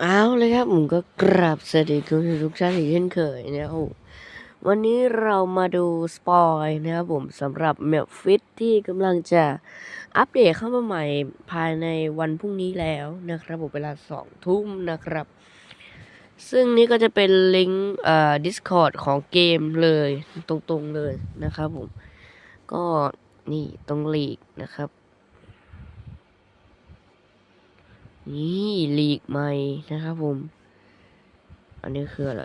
เอาเลยครับผมก็กราบสวัสดีคุณผู้ชมทุกท่านอีกเช่นเคยนะครับวันนี้เรามาดูสปอยนะครับผมสำหรับแมปฟิตที่กำลังจะอัปเดตเข้ามาใหม่ภายในวันพรุ่งนี้แล้วนะครับผมเวลาสองทุ่มนะครับ ซึ่งนี่ก็จะเป็นลิงก์เอ่อ Discord ของเกมเลยตรงๆเลยนะครับผม ก็นี่ตรงลีกนะครับ นี่ลีกใหม่นะครับผม อันนี้คืออะไร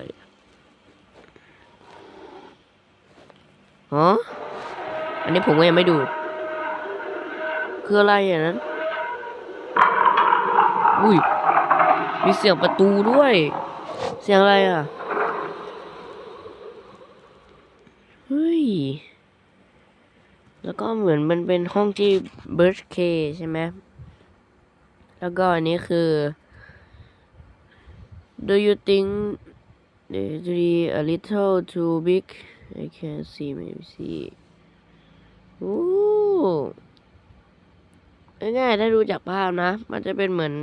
ฮะอันนี้ผมก็ยังไม่ดู คืออะไรอย่างนั้น อุ้ย มีเสียงประตูด้วย เสียงอะไรอะ เฮ้ย แล้วก็เหมือนมันเป็นห้องที่เบิร์ k เคใช่ไหม แล้วก็อันนี้คือ Do you think the tree a little too big I can see maybe see โอ้ง่ายๆถ้าดูจากภาพนะ มันจะเป็นเหมือน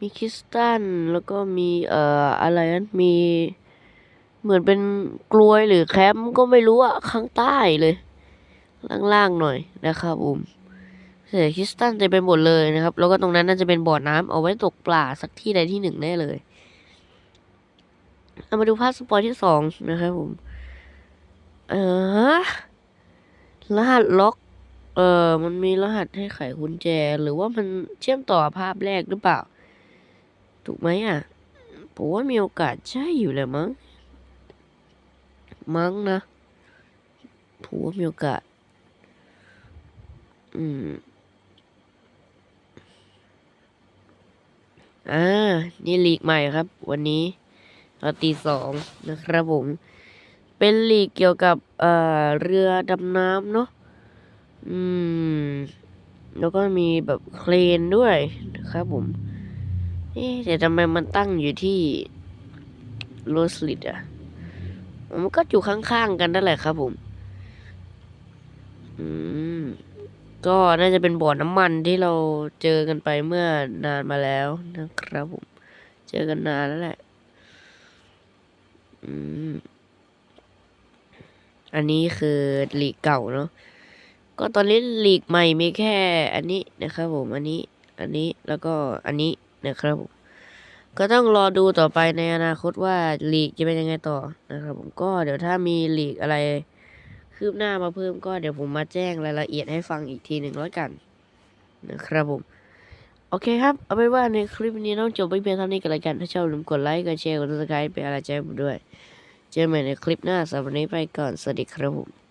มีคริสตัลแล้วก็มีเอ่ออะไรนั้นมีเหมือนเป็นกลวยหรือแคมป์ก็ไม่รู้อะข้างใต้เลย ล่างๆหน่อยนะครับผม เศษคริสตัลเต็มไปหมดเลยนะครับ แล้วก็ตรงนั้นน่าจะเป็นบ่อน้ำเอาไว้ตกปลาสักที่ใดที่หนึ่งแน่เลยเรามาดูภาพสปอยที่สองนะครับผม เออรหัสล็อก เออมันมีรหัสให้ไขกุญแจ หรือว่ามันเชื่อมต่อภาพแรกหรือเปล่า ถูกไหมอะผมว่ามีโอกาสใช่อยู่แหละมั้ง มั้งนะผมว่ามีโอกาส อืม อ่า นี่ลีกใหม่ครับ วันนี้เราตีสองนะครับผม เป็นลีกเกี่ยวกับเอ่อเรือดำน้ำเนาะ อืม แล้วก็มีแบบเครนด้วยนะครับผมเอ๊ะแต่ทำไมมันตั้งอยู่ที่โรสลิดอะ มันก็อยู่ข้างๆกันนั่นแหละครับผม อืม ก็น่าจะเป็นบ่อน้ำมันที่เราเจอกันไปเมื่อนานมาแล้วนะครับผม เจอกันนานแล้วแหละอืมอันนี้คือลีกเก่าเนาะ ก็ตอนนี้ลีกใหม่มีแค่ อันนี้นะครับผม อันนี้ อันนี้ แล้วก็อันนี้นะครับผม ก็ต้องรอดูต่อไปในอนาคตว่าลีกจะเป็นยังไงต่อนะครับผม ก็เดี๋ยวถ้ามีลีกอะไร คืบหน้ามาเพิ่มก็เดี๋ยวผมมาแจ้งรายละเอียดให้ฟังอีกทีหนึ่งแล้วกันนะครับผมโอเคครับ เอาเป็นว่าในคลิปนี้ต้องจบไปเพียงเท่านี้กันแล้วกัน ถ้าชอบอย่าลืมกดไลค์กดแชร์กดติดตามเป็นอะไรใจผมด้วย เจอกันใหม่ในคลิปหน้าสำหรับวันนี้ไปก่อน สวัสดีครับผม